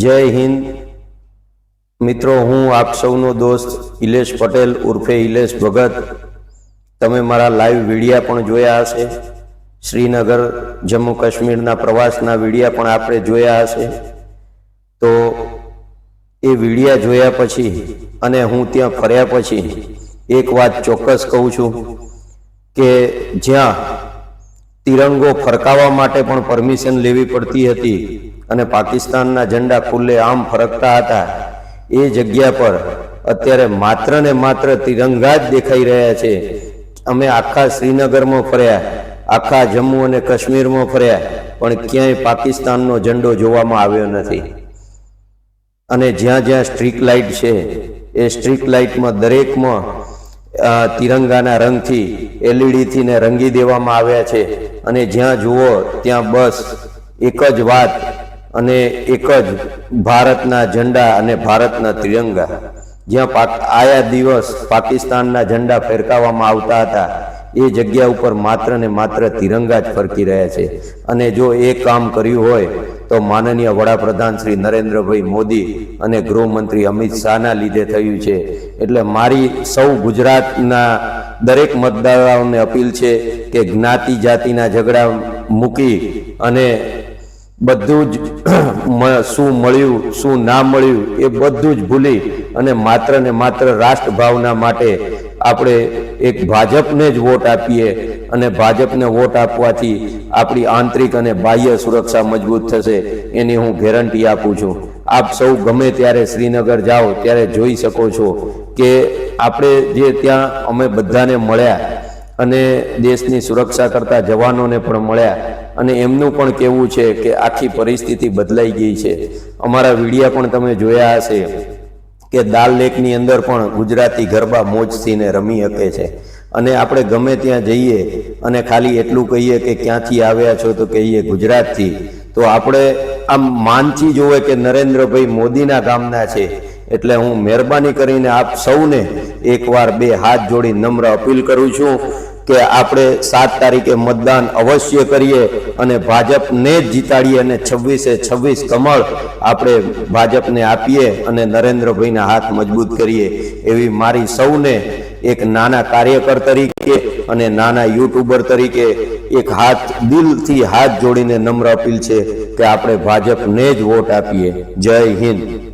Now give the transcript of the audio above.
જય હિન્દ. મિત્રો, હું આપ સૌનો દોસ્ત ઇલેશ પટેલ ઉર્ફે ઇલેશ ભગત. તમે મારા લાઈવ વિડીયા પણ જોયા હશે. શ્રીનગર, જમ્મુ કાશ્મીરના પ્રવાસના વિડીયા પણ આપણે જોયા હશે. તો એ વિડીયા જોયા પછી અને હું ત્યાં ફર્યા પછી એક વાત ચોક્કસ કહું છું કે જ્યાં તિરંગો ફરકાવવા માટે પણ પરમિશન લેવી પડતી હતી. અને પાકિસ્તાનના ઝંડા ખુલ્લે આમ ફરકતા હતા. એ જગ્યા પર અત્યારે માત્ર ને માત્ર તિરંગા જ દેખાઈ રહ્યા છે. અમે આખા શ્રીનગરમાં ફર્યા, આખા જમ્મુ અને કાશ્મીરમાં ફર્યા, પણ ક્યાંય પાકિસ્તાનનો ઝંડો જોવામાં આવ્યો નથી. અને જ્યાં જ્યાં સ્ટ્રીટ લાઇટ છે, એ સ્ટ્રીટ લાઇટમાં દરેકમાં તિરંગાના રંગથી, એલઈડીથી ને રંગી દેવામાં આવ્યા છે. અને જ્યાં જુઓ, ત્યાં બસ એક જ વાત અને એક જ ભારતના ઝંડા અને ભારતના તિરંગા. જ્યાં આયા દિવસ પાકિસ્તાનના ઝંડા ફેરકાવવામાં આવતા હતા, એ જગ્યા ઉપર માત્ર ને માત્ર તિરંગા જ ફરકી રહ્યા છે. અને જો એ કામ કર્યું હોય, તો માનનીય વડાપ્રધાન શ્રી નરેન્દ્રભાઈ મોદી અને ગૃહમંત્રી અમિત શાહના લીધે થયું છે. એટલે મારી સૌ ગુજરાતના દરેક મતદારોને અપીલ છે કે જ્ઞાતિ જાતિના ઝઘડા મૂકી અને બધું જ શું મળ્યું, શું ના મળ્યું, એ બધું જ ભૂલી અને માત્ર ને માત્ર રાષ્ટ્રભાવના માટે આપણે એક ભાજપને જ વોટ આપીએ અને ભાજપને વોટ આપવાથી આપણી આંતરિક અને બાહ્ય સુરક્ષા મજબૂત થશે, એની હું ગેરંટી આપું છું. આપ સૌ ગમે ત્યારે શ્રીનગર જાઓ, ત્યારે જોઈ શકો છો કે આપણે જે ત્યાં અમે બધાને મળ્યા અને દેશની સુરક્ષા કરતા જવાનોને પણ મળ્યા. અને એમનું પણ કહેવું છે કે આખી પરિસ્થિતિ બદલાઈ ગઈ છે. અમારા વિડીયા પણ તમે જોયા હશે કે દાલ લેકની અંદર પણ ગુજરાતી ગરબા મોજથીને રમી શકે છે. અને આપણે ગમે ત્યાં જઈએ અને ખાલી એટલું કહીએ કે ક્યાંથી આવ્યા છો તો કહીએ ગુજરાતથી, તો આપણે આમ માનથી જોવે કે નરેન્દ્રભાઈ મોદીના ગામના છે. એટલે હું મહેરબાની કરીને આપ સૌને એકવાર બે હાથ જોડી નમ્ર અપીલ કરું છું કે આપણે સાત તારીખે મતદાન અવશ્ય કરીએ અને ભાજપને જ જીતાડીએ અને છવ્વીસે છવ્વીસ કમળ આપણે ભાજપને આપીએ અને નરેન્દ્રભાઈના હાથ મજબૂત કરીએ એવી મારી સૌને એક નાના કાર્યકર તરીકે અને નાના યુટ્યુબર તરીકે એક હાથ દિલથી હાથ જોડીને નમ્ર અપીલ છે કે આપણે ભાજપને જ વોટ આપીએ. જય હિન્દ.